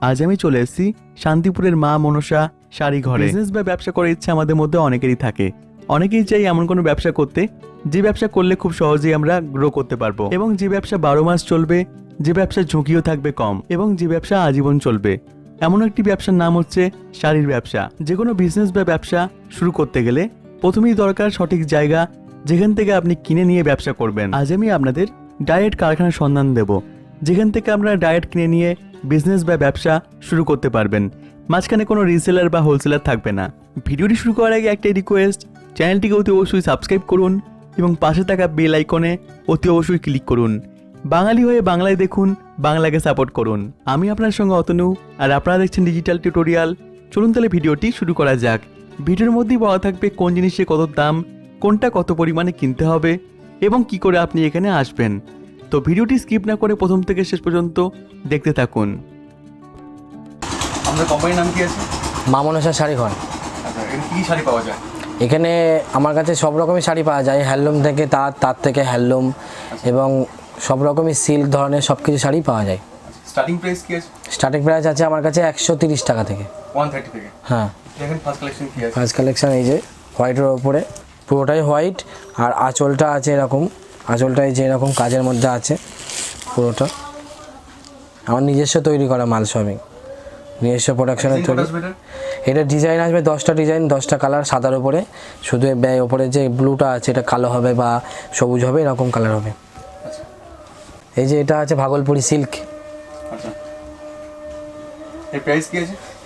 আজ আমি চলে এসেছি শান্তিপুরের মা মনসা শাড়ি ঘরে। বিজনেস বা ব্যবসা করার ইচ্ছা আমাদের মধ্যে অনেকেরই থাকে। অনেকেই চাই এমন কোনো ব্যবসা করতে, যে ব্যবসা করলে খুব সহজেই আমরা গ্রো করতে পারব। এবং যে ব্যবসা বারো মাস চলবে, যে ব্যবসার ঝুঁকিও থাকবে কম। এবং যে ব্যবসা আজীবন চলবে। এমন একটি ব্যবসার নাম হচ্ছে শাড়ির ব্যবসা। যে কোনো বিজনেস বা ব্যবসা শুরু করতে গেলে প্রথমেই দরকার সঠিক জায়গা, যেখান থেকে আপনি কিনে নিয়ে ব্যবসা করবেন। আজ আমি আপনাদের ডায়েট কারখানার সন্ধান দেব। যেখান থেকে আপনারা ডায়েট কিনে নিয়ে বিজনেস বা ব্যবসা শুরু করতে পারবেন। মাঝখানে কোনো রিসেলার বা হোলসেলার থাকবে না। ভিডিওটি শুরু করার আগে একটাই রিকোয়েস্ট চ্যানেলটিকে অতি অবশ্যই সাবস্ক্রাইব করুন এবং পাশে থাকা বেল আইকনে অতি অবশ্যই ক্লিক করুন। বাঙালি হয়ে বাংলায় দেখুন, বাংলাকে সাপোর্ট করুন। আমি আপনার সঙ্গে অতনু, আর আপনারা দেখছেন ডিজিটাল টিউটোরিয়াল চলুন তাহলে ভিডিওটি শুরু করা যাক। ভিডিওর মধ্যেই বলা থাকবে কোন জিনিসের কত দাম, কোনটা কত পরিমাণে কিনতে হবে, এবং কি করে আপনি এখানে আসবেন। তো ভিডিওটি স্কিপ না করে প্রথম থেকে শেষ পর্যন্ত দেখতে থাকুন। আমাদের কোম্পানির নাম কি আছে? মা মনসা শাড়ি ঘর। আচ্ছা এখানে কী কী শাড়ি পাওয়া যায়? এখানে আমার কাছে সব রকমের শাড়ি পাওয়া যায় হ্যান্ডলুম থেকে তার তার থেকে হ্যান্ডলুম এবং সব রকমের সিল্ক ধরনের সব কিছু শাড়ি পাওয়া যায়। স্টার্টিং প্রাইস কি আছে? স্টার্টিং প্রাইস আছে আমার কাছে একশো তিরিশ টাকা থেকে। ওয়ান থার্টি থেকে? হ্যাঁ। দেখেন ফার্স্ট কালেকশন কি আছে? ফার্স্ট কালেকশন এই যে হোয়াইটের ওপরে পুরোটাই হোয়াইট আর আঁচলটা আছে এরকম। আঁচলটা এই যে এরকম কাজের মধ্যে আছে পুরোটা। আমার নিজস্ব তৈরি করা মাল সবই। নিজস্ব প্রোডাকশনের তৈরি। এটা? এটা ডিজাইন আসবে দশটা ডিজাইন দশটা কালার সাদার ওপরে শুধু ব্যয় ওপরে যে ব্লুটা আছে এটা কালো হবে বা সবুজ হবে এরকম কালার হবে। আচ্ছা। এই যে এটা আছে ভাগলপুরি সিল্ক আচ্ছা।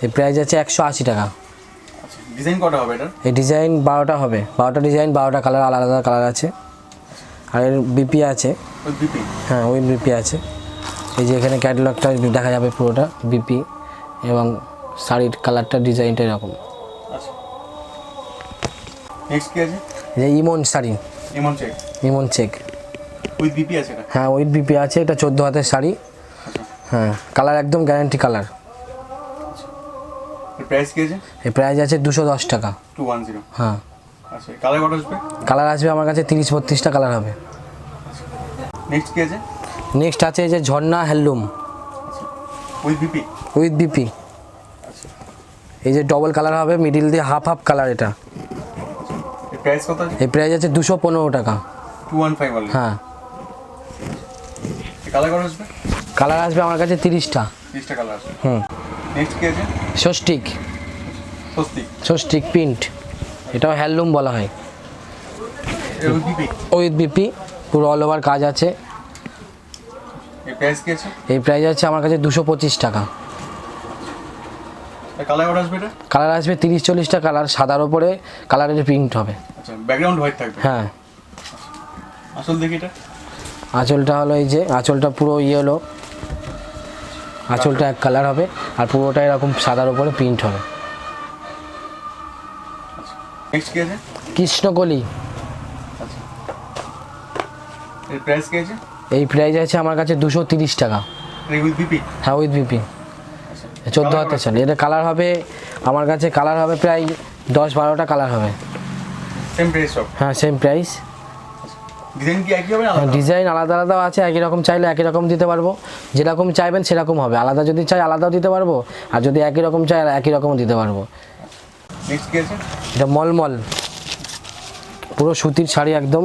এই প্রাইস আছে? একশো আশি টাকা। আচ্ছা। ডিজাইন কটা হবে এটার? এই ডিজাইন বারোটা হবে। বারোটা ডিজাইন বারোটা কালার আলাদা আলাদা কালার আছে। আর এর বিপি আছে। হ্যাঁ ওই বিপি আছে। এই যে এখানে ক্যাটালগটা দেখা যাবে পুরোটা বিপি এবং শাড়ির কালারটা ডিজাইনটা এরকম। আচ্ছা। যে ইমন শাড়ি। এমন check Emon check with BP আছে হ্যাঁ ওই বিপি আছে এটা চোদ্দ হাতের শাড়ি। আচ্ছা। হ্যাঁ কালার একদম গ্যারান্টি কালার প্রাইস কি আছে? এই প্রাইস আছে দুশো দশ টাকা। টু ওয়ান জিরো হ্যাঁ। আচ্ছা কালার আসবে? কালার আসবে আমার কাছে তিরিশ বত্রিশটা কালার হবে। নেক্সট কি আছে? নেক্সট আছে যে ঝর্ণা হ্যান্ডলুম আচ্ছা উইথ বিপি উইথ বিপি আচ্ছা। এই যে ডবল কালার হবে মিডিল দিয়ে হাফ হাফ কালার এটা। প্রাইস কত এই প্রাইস আছে দুশো পনেরো টাকা। টু ওয়ান ফাইভ হ্যাঁ। কালার আসবে? কালার আসবে আমার কাছে তিরিশটা। তিরিশটা কালার আসবে। হুম। নেক্সট কি আছে? ষষ্ঠিক স্বস্তিক। ষষ্ঠিক প্রিন্ট। এটাও হ্যান্ডলুম বলা হয়। উইথ বিপি পুরো অল ওভার কাজ আছে। এই প্রাইস আছে? আমার কাছে দুশো পঁচিশ টাকা। কালার আসবে তিরিশ চল্লিশটা কালার সাদার ওপরে কালারের প্রিন্ট হবে। আচ্ছা ব্যাকগ্রাউন্ড হোয়াইট থাকবে? হ্যাঁ। আসল দেখি এটা। আঁচলটা হলো এই যে আঁচলটা পুরো ইয়ে হলো আঁচলটা এক কালার হবে আর পুরোটা এরকম সাদার উপরে প্রিন্ট হবে। নেক্সট কি আছে কৃষ্ণকলি। এর প্রাইস কি আছে? এই প্রাইস আছে আমার কাছে দুশো তিরিশ টাকা। উইথ হ্যাঁ উইথ আচ্ছা। চোদ্দ হাতে চাল এটা কালার হবে আমার কাছে কালার হবে প্রায় দশ বারোটা কালার হবে। সেম প্রাইস হ্যাঁ সেম প্রাইস ডিজাইন কি একই হবে না আলাদা? ডিজাইন আলাদা আলাদাও আছে একই রকম চাইলে একই রকম দিতে পারব। যেরকম চাইবেন সেরকম হবে। আলাদা যদি চাই আলাদাও দিতে পারব আর যদি একই রকম চাই একই রকম দিতে পারব। নেক্সট কি আছে এটা মলমল। পুরো সুতির শাড়ি একদম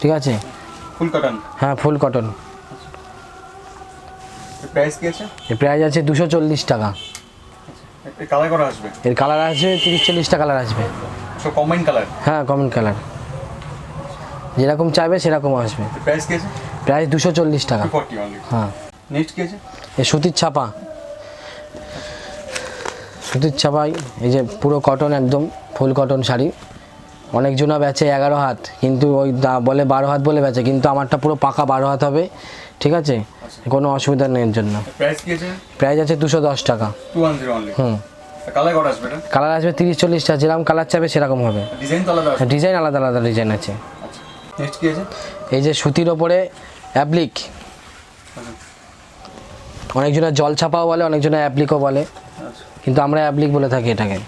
ঠিক আছে? ফুল কটন হ্যাঁ ফুল কটন প্রাইস কি আছে? এর প্রাইস আছে দুশো চল্লিশ টাকা। এর কালার করা আসবে? এর কালার আসবে তিরিশ চল্লিশটা কালার আসবে। সব কম্বাইন কালার হ্যাঁ কমন কালার যেরকম চাইবে সেরকম আসবে। প্রাইস কি আছে? প্রাইস দুশো চল্লিশ টাকা। হ্যাঁ। নেক্সট কি আছে? এই সুতির ছাপা। সুতির ছাপাই এই যে পুরো কটন একদম ফুল কটন শাড়ি। অনেকজনা বেচে এগারো হাত কিন্তু ওই দা- বলে বারো হাত বলে বেচে কিন্তু আমারটা পুরো পাকা বারো হাত হবে ঠিক আছে? কোনো অসুবিধা নেই এর জন্য। প্রাইস আছে? দুশো দশ টাকা। হুম। কালার আসবে তিরিশ চল্লিশটা যেরকম কালার চাইবে সেরকম হবে। ডিজাইন আলাদা আলাদা ডিজাইন আছে। আচ্ছা। আছে? এই যে সুতির ওপরে অ্যাপ্লিক। আচ্ছা। অনেকজনের জল ছাপাও বলে অনেকজনের অ্যাপ্লিকও বলে। কিন্তু আমরা অ্যাপ্লিক বলে থাকি এটাকে।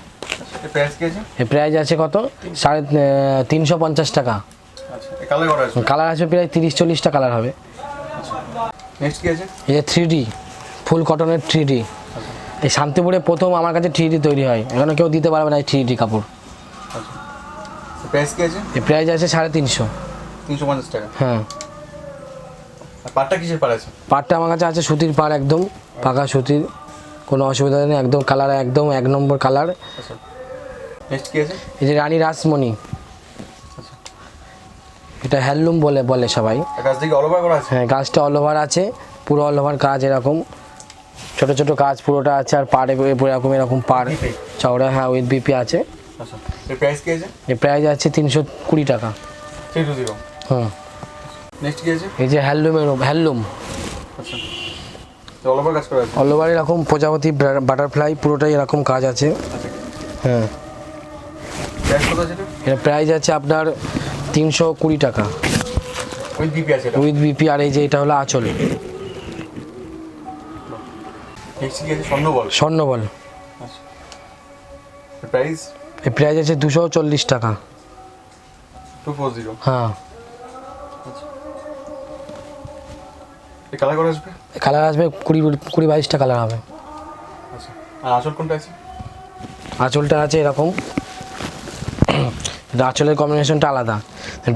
এর প্রাইস আছে? আছে কত? সাড়ে তিনশো পঞ্চাশ টাকা। আচ্ছা কালার আসবে প্রায় তিরিশ চল্লিশটা কালার হবে। এই যে থ্রি ডি ফুল কটনের থ্রি ডি এই শান্তিপুরে প্রথম আমার কাছে থ্রি তৈরি হয়। এখানে কেউ দিতে পারবে না এই থ্রি ডি কাপড়। আচ্ছা প্রাইস আছে? এই প্রাইস আছে সাড়ে তিনশো। তিনশো পঞ্চাশ টাকা। হ্যাঁ। পাটটা কিসের পার আছে? পাড়টা আমার কাছে আছে সুতির পাড় একদম পাকা সুতির। কোনো অসুবিধা নেই একদম কালার একদম এক নম্বর কালার আচ্ছা। নেক্সট কি আছে? এই যে রানী রাসমণি। আচ্ছা। এটা হ্যান্ডলুম বলে বলে সবাই। আছে? হ্যাঁ গাছটা অল ওভার আছে পুরো অল ওভার কাজ এরকম। ছোট ছোট কাজ পুরোটা আছে আর পাড়ে এরকম এরকম পাড়। চওড়া হ্যাঁ উইথ বিপি আছে। আচ্ছা। এর প্রাইস আছে? আছে তিনশো কুড়ি টাকা। হুম। আছে? এই যে হ্যান্ডলুমের হ্যান্ডলুম। আচ্ছা। অল ওভার কাজ করা আছে অল ওভার এরকম প্রজাপতি বাটারফ্লাই পুরোটাই এরকম কাজ আছে। আচ্ছা হ্যাঁ প্রাইস আছে প্রাইস আছে আপনার তিনশো কুড়ি টাকা। উইথ বিপি এটা? আর এই যে এটা হলো আঁচল। স্বর্ণবল। স্বর্ণবল। আচ্ছা। প্রাইস এর প্রাইস আছে দুশো চল্লিশ টাকা। টু ফোর জিরো হ্যাঁ। এই কালার করা আসবে? কালার আসবে কুড়ি কুড়ি বাইশটা কালার হবে। আচ্ছা আর কোনটা আছে? আঁচলটা আছে এরকম। আঁচলের কম্বিনেশনটা আলাদা।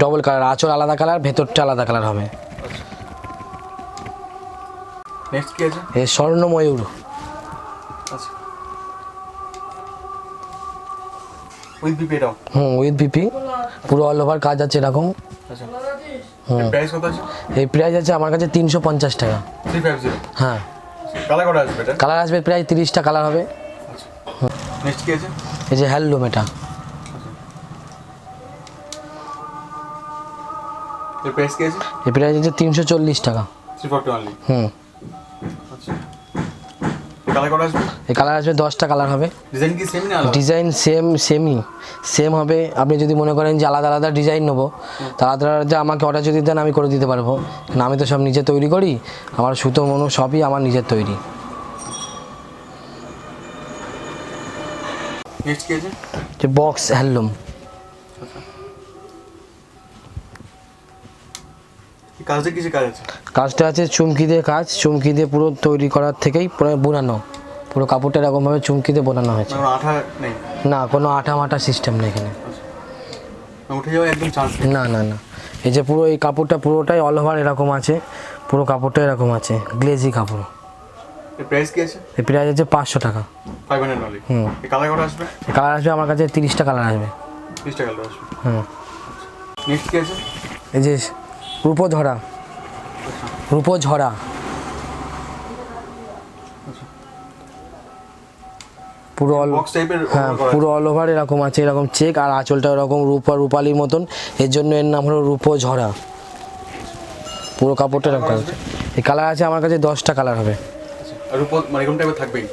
ডবল কালার আঁচল আলাদা কালার ভেতরটা আলাদা কালার হবে। নেক্সট কি আছে? এ স্বর্ণ ময়ূর আচ্ছা উইথ বিপি এটাও? হুম উইথ বিপি পুরো অল ওভার কাজ আছে এরকম। আচ্ছা প্রাইস কত আছে? এই প্রাইস আছে আমার কাছে তিনশো পঞ্চাশ টাকা। হ্যাঁ। কালার আসবে এটা? কালার আসবে প্রায় তিরিশটা কালার হবে। আচ্ছা। নেক্সট কি আছে? এই যে হ্যান্ডলুম এটা। এর প্রাইস কি আছে? এই প্রাইস আছে তিনশো চল্লিশ টাকা। থ্রি ফোরটি অনলি হুম। এই কালার আসবে দশটা কালার হবে। ডিজাইন কি সেম না ডিজাইন সেম সেমই সেম হবে আপনি যদি মনে করেন যে আলাদা আলাদা ডিজাইন নেব তা আলাদা আলাদা আমাকে অর্ডার যদি দেন আমি করে দিতে পারব। আমি তো সব নিজে তৈরি করি আমার সুতো মনো সবই আমার নিজের তৈরি। নেক্সট কি আছে? যে বক্স হ্যান্ডলুম। কাজটা কিসে কাজ আছে? কাজটা আছে চুমকি দিয়ে কাজ চুমকি দিয়ে পুরো তৈরি করার থেকেই পুরো বোনানো। পুরো কাপড়টা এরকমভাবে চুমকি দিয়ে বোনানো হয়েছে। মানে আঠা নেই? না কোনো আঠা মাঠা সিস্টেম নেই এখানে। উঠে যাওয়া একদম চান্স না না না। এই যে পুরো এই কাপড়টা পুরোটাই অল ওভার এরকম আছে। পুরো কাপড়টা এরকম আছে গ্লেজি কাপড়। প্রাইস কি আছে? এই প্রাইস আছে পাঁচশো টাকা। ফাইভ হান্ড্রেড অনলি হুম। কালার আসবে? কালার আসবে আমার কাছে তিরিশটা কালার আসবে। তিরিশ টাকা কালার আসবে। হুম। নেক্সট কি আছে? এই যে রূপো ঝরা রূপো ঝরা পুরো অল হ্যাঁ পুরো অল ওভার এরকম আছে এরকম চেক আর আঁচলটা এরকম রূপা রূপালির মতন। এর জন্য এর নাম হলো রূপো ঝরা পুরো কাপড়টা এরকম আছে। এই কালার আছে আমার কাছে দশটা কালার হবে। উপর মানে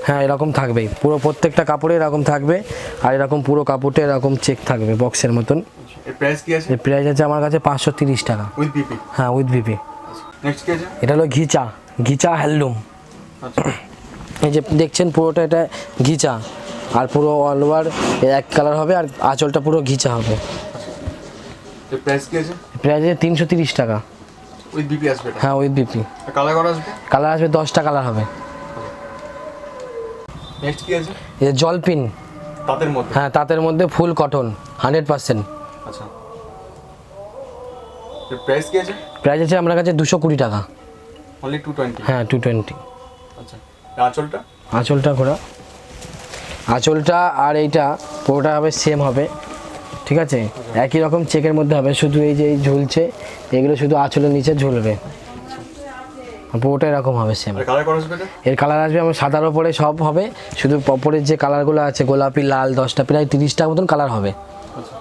হ্যাঁ এরকম থাকবেই। পুরো প্রত্যেকটা কাপড়ে এরকম থাকবে আর এরকম পুরো কাপড়টা এরকম চেক থাকবে বক্সের মতন। এর প্রাইস কি আছে? এর প্রাইস আছে আমার কাছে পাঁচশো তিরিশ টাকা। উইথ বিপি হ্যাঁ উইথ বিপি নেক্সট কি আছে? এটা হলো ঘিচা ঘিচা হ্যান্ডলুম আচ্ছা। এই যে দেখছেন পুরোটা এটা ঘিচা আর পুরো অল ওভার এক কালার হবে আর আঁচলটা পুরো ঘিচা হবে। প্রাইস কি আছে? প্রাইস আছে তিনশো তিরিশ টাকা। উইথ বিপি আসবে হ্যাঁ উইথ বিপি কালার করা আসবে? কালার আসবে দশটা কালার হবে। নেক্সট কি আছে? জলপিন। তাঁতের মধ্যে? হ্যাঁ তাঁতের মধ্যে full cotton hundred percent price কি আছে? প্রাইস আছে আমার কাছে দুশো কুড়ি টাকা। অনলি টু টোয়েন্টি হ্যাঁ টু টোয়েন্টি আচ্ছা আঁচলটা? আঁচলটা ঘোরা। আঁচলটা আর এইটা পুরোটা হবে সেম হবে। ঠিক আছে? একই রকম চেকের মধ্যে হবে শুধু এই যে ঝুলছে এগুলো শুধু আঁচলের নিচে ঝুলবে। পুরোটা এরকম হবে সেম এর কালার আসবে আমার সাদার ওপরে সব হবে শুধু পপরের যে কালারগুলো আছে গোলাপি লাল দশটা প্রায় তিরিশটা মতন কালার হবে। আচ্ছা।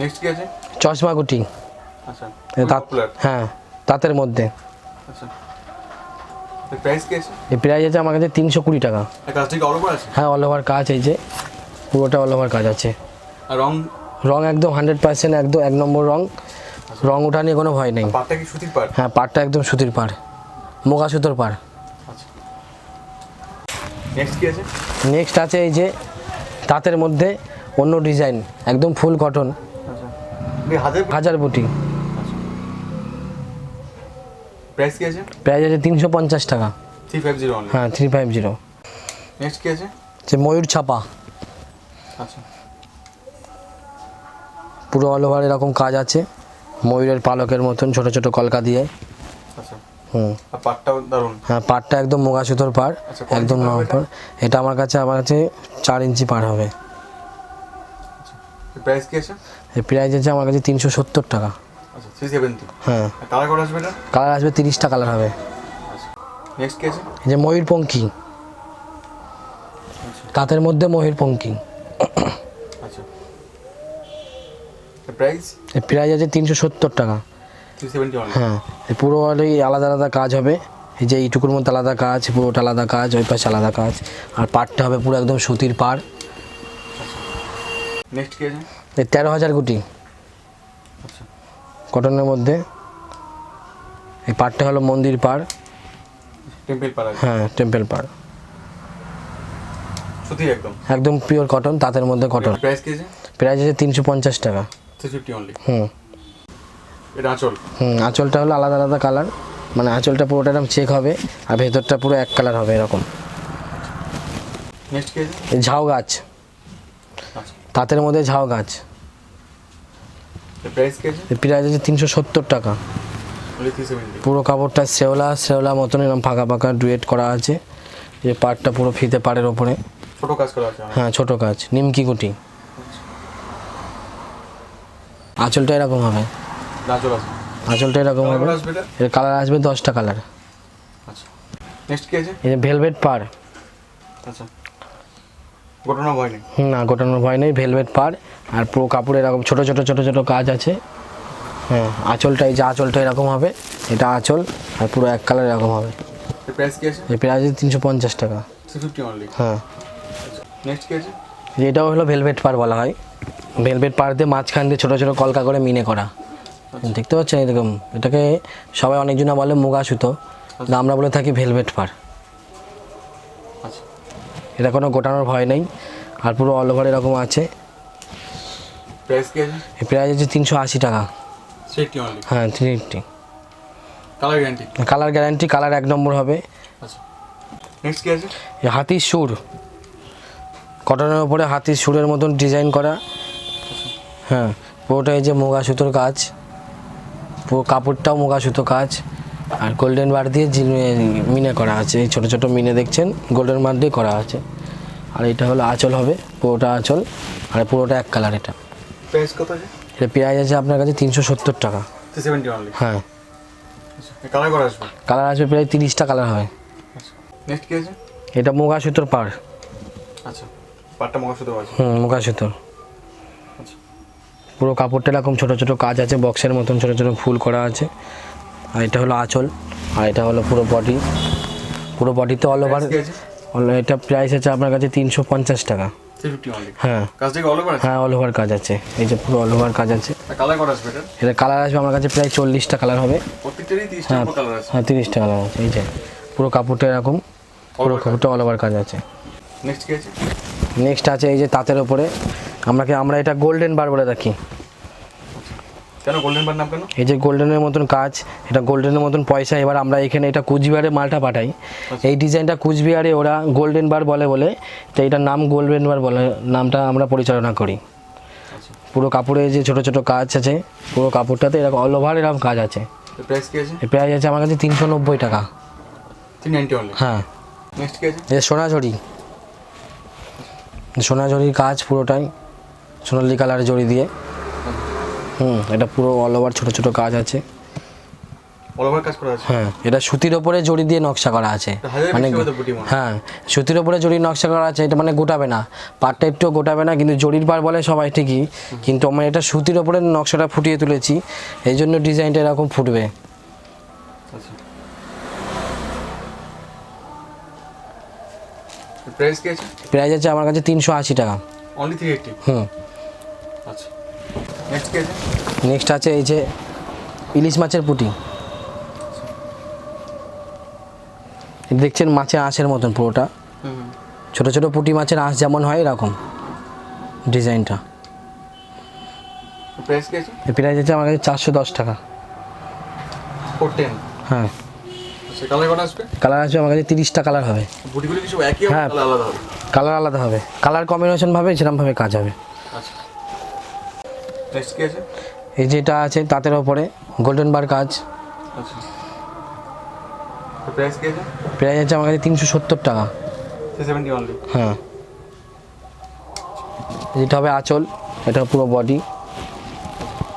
নেক্সট কি আছে? চশমা গুটি। আচ্ছা হ্যাঁ তাঁতের মধ্যে। আচ্ছা। এই প্রাইস আছে? আমার কাছে তিনশো কুড়ি টাকা। হ্যাঁ অল ওভার কাজ এই যে পুরোটা অল ওভার কাজ আছে। রং? রং একদম হান্ড্রেড পার্সেন্ট একদম এক নম্বর রং। রং ওঠা নিয়ে কোনো ভয় নেই। পাটটা হ্যাঁ পাড়টা একদম সুতির পাড় মোগা সুতোর পাড়। আচ্ছা। নেক্সট আছে? এই যে তাঁতের মধ্যে অন্য ডিজাইন একদম ফুল কটন আচ্ছা হাজার বুটি। প্রাইস কি আছে? প্রাইস আছে তিনশো পঞ্চাশ টাকা। থ্রি ফাইভ জিরো হ্যাঁ থ্রি ফাইভ জিরো নেক্সট কি আছে? যে ময়ূর ছাপা। আচ্ছা। পুরো অল ওভার এরকম কাজ আছে। ময়ূরের পালকের মতন ছোট ছোট কলকা দিয়ে। আচ্ছা। হুম। হ্যাঁ পাড়টা একদম মোগা সুতোর পাড় আচ্ছা, একদম নরম এটা? এটা আমার কাছে আমার কাছে চার ইঞ্চি পার হবে। প্রাইস কি আছে? এই প্রাইস আছে আমার কাছে তিনশো সত্তর টাকা। আচ্ছা হ্যাঁ। কালার আসবে এটা কালার আসবে তিরিশটা কালার হবে। আচ্ছা। নেক্সট কি আছে? এই যে ময়ূরপঙ্খী তাঁতের মধ্যে ময়ূরপঙ্খী আচ্ছা। প্রাইস আছে তিনশো সত্তর টাকা। হ্যাঁ। এই পুরো ওই আলাদা আলাদা কাজ হবে। এই যে এইটুকুর মধ্যে আলাদা কাজ পুরোটা আলাদা কাজ ওই পাশে আলাদা কাজ। আর পাড়টা হবে পুরো একদম সুতির পাড়। নেক্সট কি আছে? তেরো হাজার কোটি আচ্ছা। কটনের মধ্যে এই পাড়টা হলো মন্দির পাড়। টেম্পল পাড়া হ্যাঁ টেম্পল পাড়। সুতি একদম? একদম পিওর কটন তাঁতের মধ্যে কটন প্রাইস কি আছে? প্রাইস আছে তিনশো পঞ্চাশ টাকা। অনলি হুম। এটা আঁচল? হুম আঁচলটা হলো আলাদা আলাদা কালার মানে আঁচলটা পুরোটা এরকম চেক হবে আর ভেতরটা পুরো এক কালার হবে এরকম। নেক্সট কি আছে? এই ঝাউ গাছ। আচ্ছা। তাঁতের মধ্যে ঝাউ গাছ। প্রাইস আছে তিনশো সত্তর টাকা। পুরো কাপড়টা শেওলা শেওলা মতন এরকম ফাঁকা ফাঁকা ডুয়েট করা আছে। যে পাড়টা পুরো ফিতে পাড়ের ওপরে। ছোট কাজ করা আছে হ্যাঁ ছোট কাজ। নিমকি কুটি। আঁচলটা এরকম হবে। আঁচলটা এরকম হবে। এর কালার আসবে দশটা কালার আচ্ছা। নেক্সট কি আছে? এই ভেলভেট পাড়। আচ্ছা। ঘটনা ভয় নেই? না গোটানোর ভয় নেই। ভেলভেট পাড়। আর পুরো কাপড়ে এরকম ছোটো ছোটো ছোটো ছোটো কাজ আছে। হ্যাঁ আঁচলটা এই যে আঁচলটা এরকম হবে এটা আঁচল আর পুরো এক কালার এরকম হবে। প্রাইস আছে? এই প্রাইস তিনশো পঞ্চাশ টাকা। হ্যাঁ। এটাও হলো ভেলভেট পার বলা হয়। ভেলভেট পার দিয়ে মাঝখান দিয়ে ছোটো ছোটো কলকা করে মিনে করা। দেখতে পাচ্ছেন এরকম? এটাকে সবাই অনেকজনা বলে মুগা সুতো আমরা বলে থাকি ভেলভেট পার আচ্ছা। এটা কোনো গোটানোর ভয় নেই। আর পুরো অল ওভার এরকম আছে। প্রাইস কি আছে? প্রাইস হচ্ছে তিনশো আশি টাকা। সেফটি অনলি হ্যাঁ three fifty colour guarantee colour guarantee colour এক নম্বর হবে। আচ্ছা। নেক্সট কি আছে? হাতির সুর। কটনের উপরে হাতির সুরের মতন ডিজাইন করা। হ্যাঁ পুরোটা এই যে মুগা সুতোর কাজ। পুরো কাপড়টাও মুগা সুতো কাজ। আর গোল্ডেন বার দিয়ে মিনে করা আছে। এই ছোটো ছোটো মিনে দেখছেন? গোল্ডেন বার দিয়ে করা আছে। আর এটা হলো আঁচল হবে পুরোটা আঁচল। আর পুরোটা এক কালার এটা। প্রাইস কত আছে? এটা পেঁয়াজ আছে আপনার কাছে তিনশো সত্তর টাকা। থ্রি সেভেন্টি অনলি হ্যাঁ। আচ্ছা কালার করা আসবে? কালার আসবে প্রায় তিরিশটা কালার হয়। আচ্ছা নেক্সট কি আছে? এটা মুগা সুতোর পাড়। আচ্ছা পাটটা মগা সুতো আছে। হুম মুগা সুতোর আচ্ছা। পুরো কাপড়টা এরকম ছোটো ছোটো কাজ আছে বক্সের মতন ছোটো ছোটো ফুল করা আছে। আর এটা হলো আঁচল আর এটা হলো পুরো বডি পুরো বডিতে অল ওভার প্রাইস এটা প্রাইস আছে আপনার কাছে তিনশো পঞ্চাশ টাকা। হ্যাঁ। কাজ থেকে অল ওভার হ্যাঁ অল ওভার কাজ আছে। এই যে পুরো অল ওভার কাজ আছে। কালার করা আসবে এটা? এটা কালার আসবে আমার কাছে প্রায় চল্লিশটা কালার হবে। প্রত্যেকটারই তিরিশটা হ্যাঁ কালার আছে। হ্যাঁ তিরিশটা কালার আছে এই যে। পুরো কাপড়টা এরকম পুরো কাপড়টা অল ওভার কাজ আছে। নেক্সট কি আছে? নেক্সট আছে এই যে তাঁতের ওপরে। আমরাকে আমরা এটা গোল্ডেন বার বলে রাখি কেন গোল্ডেন বার নাম কেন? এই যে গোল্ডেনের মতন কাজ এটা গোল্ডেনের মতন পয়সা এবার আমরা এখানে এটা কুচবিহারে মালটা পাঠাই। এই ডিজাইনটা কুচবিহারে ওরা গোল্ডেন বার বলে বলে তো এটার নাম গোল্ডেন বার বলে নামটা আমরা পরিচালনা করি। আচ্ছা। পুরো কাপড়ে যে ছোটো ছোটো কাজ আছে পুরো কাপড়টাতে এরকম অল ওভার এরকম কাজ আছে। প্রাইস কি আছে? প্রাইস আছে আমার কাছে তিনশো নব্বই টাকা। হ্যাঁ। নেক্সট কি আছে? এই সোনাঝুরি। সোনাঝুরির কাজ পুরোটাই সোনালি কালার জড়ি দিয়ে। হুম। এটা পুরো অল ওভার ছোটো ছোটো কাজ আছে। অল ওভার কাজ করা আছে? হ্যাঁ এটা সুতির ওপরে জড়ি দিয়ে নকশা করা আছে। মানে হয়। সুতির ওপরে জড়ি নকশা করা আছে এটা মানে গোটাবে না। পাটটা একটু গোটাবে না কিন্তু জড়ির পার বলে সবাই ঠিকই। কিন্তু আমরা এটা সুতির ওপরে নকশাটা ফুটিয়ে তুলেছি এই জন্য ডিজাইনটা এরকম ফুটবে। আচ্ছা। প্রাইস কি আছে? প্রাইস আছে আমার কাছে তিনশো আশি টাকা। অনলি থ্রি এইটটি হুম। আচ্ছা নেক্সট আছে এই যে ইলিশ মাছের পুটি। দেখছেন মাছের আঁশের মতন পুরোটা। ছোট ছোট পুঁটি মাছের আঁশ যেমন হয় এরকম ডিজাইনটা। প্রাইস আছে? আমার কাছে চারশো দশ টাকা। হ্যাঁ। কালার কটা আসবে? আমার কাছে তিরিশটা কালার হবে। হ্যাঁ। কালার আলাদা হবে? কালার আলাদা হবে। কালার কম্বিনেশন ভাবে সেরকমভাবে কাজ হবে। আচ্ছা। নেক্সট কি আছে? এই যেটা আছে তাঁতের ওপরে গোল্ডেন বার কাজ। আচ্ছা। প্রাইস কি আছে? প্রাইস আছে আমার কাছে তিনশো সত্তর টাকা। সেভেন্টি অনলি হ্যাঁ। যেটা হবে আঁচল এটা পুরো বডি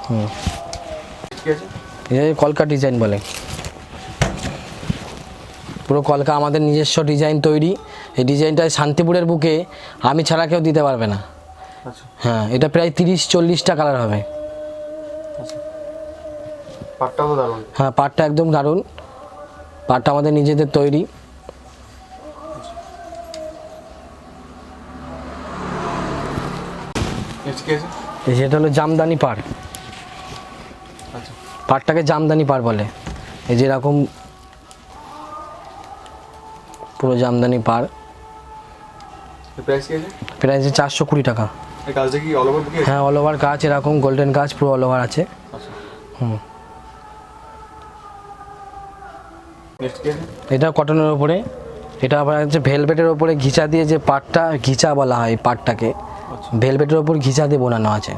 হুম। এটা কলকা ডিজাইন বলে। পুরো কলকা আমাদের নিজস্ব ডিজাইন তৈরি। এই ডিজাইনটা শান্তিপুরের বুকে আমি ছাড়া কেউ দিতে পারবে না। হ্যাঁ এটা প্রায় তিরিশ চল্লিশটা কালার হবে। পাটটাও তো দারুণ। হ্যাঁ পাটটা একদম দারুণ। পাটটা আমাদের নিজেদের তৈরি। যেটা হলো জামদানি পাড়। আচ্ছা। পাটটাকে জামদানি পাড় বলে। এই যেরকম পুরো জামদানি আছে? প্রাইস চারশো কুড়ি টাকা। এই কাজটা কি অল ওভার বুকে হ্যাঁ অল ওভার কাজ এরকম গোল্ডেন কাজ পুরো অল ওভার আছে। আচ্ছা। হুম। এটা কটনের ওপরে এটা আবার হচ্ছে ভেলভেটের ওপরে ঘিচা দিয়ে যে পাটটা ঘিচা বলা হয় পাটটাকে। আচ্ছা। ভেলভেটের ওপর ঘিচা দিয়ে বোনানো আছে।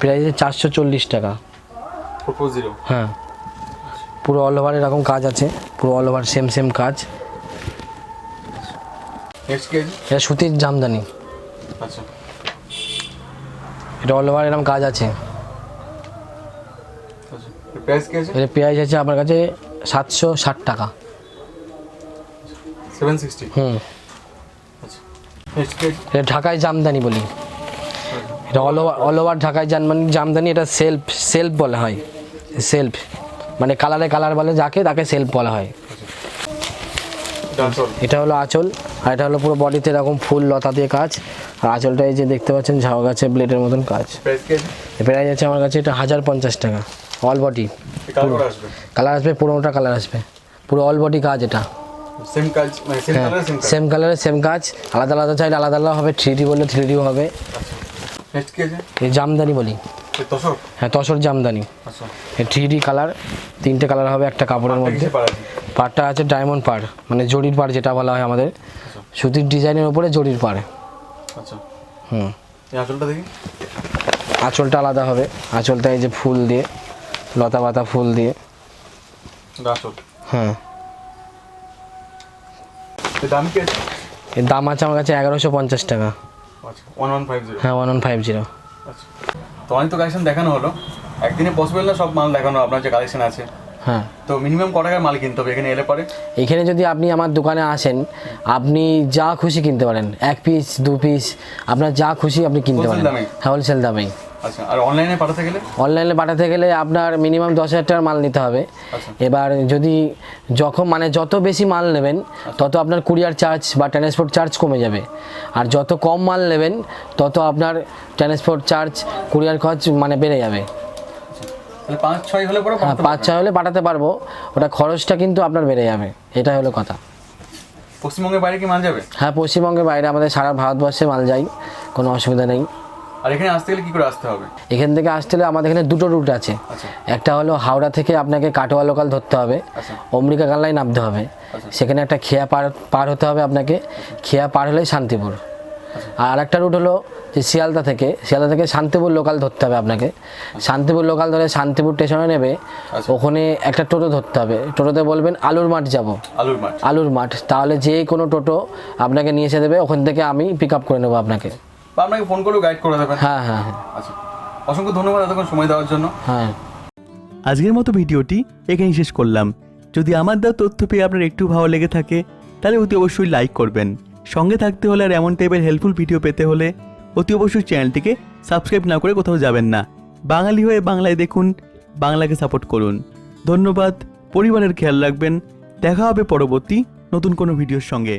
প্রাইস চারশো চল্লিশ টাকা। হ্যাঁ। পুরো অল ওভার এরকম কাজ আছে। পুরো অল ওভার সেম সেম কাজ। এটা সুতির জামদানি। আচ্ছা। এটা অল ওভার এরকম কাজ আছে। আচ্ছা। এটা পেঁয়াজ আছে? আমার কাছে সাতশো ষাট টাকা। হুম। আচ্ছা। এটা ঢাকায় জামদানি বলি। এটা অল ওভার অল ওভার ঢাকায় জামদানি জামদানি এটা সেলফ সেলফ বলা হয়। সেলফ মানে কালারে কালার বলে যাকে তাকে সেলফ বলা হয়। এটা হলো আঁচল। আর এটা হলো পুরো বডিতে এরকম ফুল লতা দিয়ে কাজ। আর আঁচলটা এই যে দেখতে পাচ্ছেন ঝাউ গাছে ব্লেডের মতন কাজ। প্রাইস আছে? আমার কাছে এটা হাজার পঞ্চাশ টাকা অল বডি কালার আসবে? পুরোনোটা কালার আসবে। পুরো অল বডি কাজ এটা। সেম কাজ সেম কালার সেম কাজ? আলাদা আলাদা চাইলে আলাদা আলাদা হবে থ্রি ডি বললে থ্রি ডিও হবে। এই জামদানি বলি। হ্যাঁ তসর জামদানি। আচ্ছা। এই থ্রি ডি কালার তিনটে কালার হবে একটা কাপড়ের মধ্যে। পাড়টা আছে ডায়মন্ড পাড় মানে জরির পাড় যেটা বলা হয় আমাদের। সুতির ডিজাইনের উপরে জরির পারে। আচ্ছা। হুম। আঁচলটা দেখি। আঁচলটা আলাদা হবে। আঁচলটা এই যে ফুল দিয়ে লতা পাতা ফুল দিয়ে। হ্যাঁ দাম কি আছে? এর দাম আছে আমার কাছে এগারোশো পঞ্চাশ টাকা। আচ্ছা ওয়ান ওয়ান ফাইভ জিরো হ্যাঁ ওয়ান ওয়ান ফাইভ জিরো আচ্ছা। তো অনেক তো কালেকশন দেখানো হলো। একদিনে পসিবল না সব মাল দেখানো? আপনার যে কালেকশন আছে। হ্যাঁ। তো মিনিমাম ক টাকার মাল কিনতে হবে? এখানে এলে পরে? এখানে যদি আপনি আমার দোকানে আসেন আপনি যা খুশি কিনতে পারেন। এক পিস দু পিস আপনার যা খুশি আপনি কিনতে পারেন। হ্যাঁ হোলসেল দামেই। আচ্ছা আর অনলাইনে পাঠাতে গেলে? অনলাইনে পাঠাতে গেলে আপনার মিনিমাম দশ হাজার টাকার মাল নিতে হবে। আচ্ছা। এবার যদি যখন মানে যত বেশি মাল নেবেন তত আপনার কুরিয়ার চার্জ বা ট্রান্সপোর্ট চার্জ কমে যাবে। আর যত কম মাল নেবেন তত আপনার ট্রান্সপোর্ট চার্জ কুরিয়ার খরচ মানে বেড়ে যাবে। পাঁচ ছয় হলে পরে হ্যাঁ পাঁচ ছয় হলে পাঠাতে পারব। ওটা খরচটা কিন্তু আপনার বেড়ে যাবে। এটা হলো কথা। পশ্চিমবঙ্গের বাইরে কি মাল যাবে? হ্যাঁ পশ্চিমবঙ্গের বাইরে আমাদের সারা ভারতবর্ষে মাল যাই কোনো অসুবিধা নেই। আর এখানে আসতে গেলে কি করে আসতে হবে? এখান থেকে আসতে হলে আমাদের এখানে দুটো রুট আছে। আচ্ছা। একটা হলো হাওড়া থেকে আপনাকে কাটোয়া লোকাল ধরতে হবে। আচ্ছা। অমরিকা কাল্লায় নামতে হবে। আচ্ছা। সেখানে একটা খেয়া পার পার হতে হবে আপনাকে। খেয়া পার হলেই শান্তিপুর। আর আরেকটা রুট হলো যে শিয়ালদা থেকে। শিয়ালদা থেকে শান্তিপুর লোকাল ধরতে হবে আপনাকে। শান্তিপুর লোকাল ধরে শান্তিপুর স্টেশনে নেবে। আচ্ছা। ওখানে একটা টোটো ধরতে হবে। টোটোতে বলবেন আলুর মাঠ যাব। আলুর মাঠ। আলুর মাঠ। তাহলে যে কোনো টোটো আপনাকে নিয়ে এসে দেবে। ওখান থেকে আমি পিক আপ করে নেব আপনাকে। আপনাকে ফোন করেও গাইড করে দেবেন। হ্যাঁ হ্যাঁ হ্যাঁ। আচ্ছা। অসংখ্য ধন্যবাদ এতক্ষণ সময় দেওয়ার জন্য। হ্যাঁ। আজকের মতো ভিডিওটি এখানেই শেষ করলাম। যদি আমার দেওয়া তথ্য পেয়ে আপনার একটু ভালো লেগে থাকে তাহলে অতি অবশ্যই লাইক করবেন। সঙ্গে থাকতে হলে আর এমন টাইপের হেল্পফুল ভিডিও পেতে হলে অতি অবশ্যই চ্যানেলটিকে সাবস্ক্রাইব না করে কোথাও যাবেন না। বাঙালি হয়ে বাংলায় দেখুন, বাংলাকে সাপোর্ট করুন। ধন্যবাদ, পরিবারের খেয়াল রাখবেন। দেখা হবে পরবর্তী নতুন কোনো ভিডিওর সঙ্গে।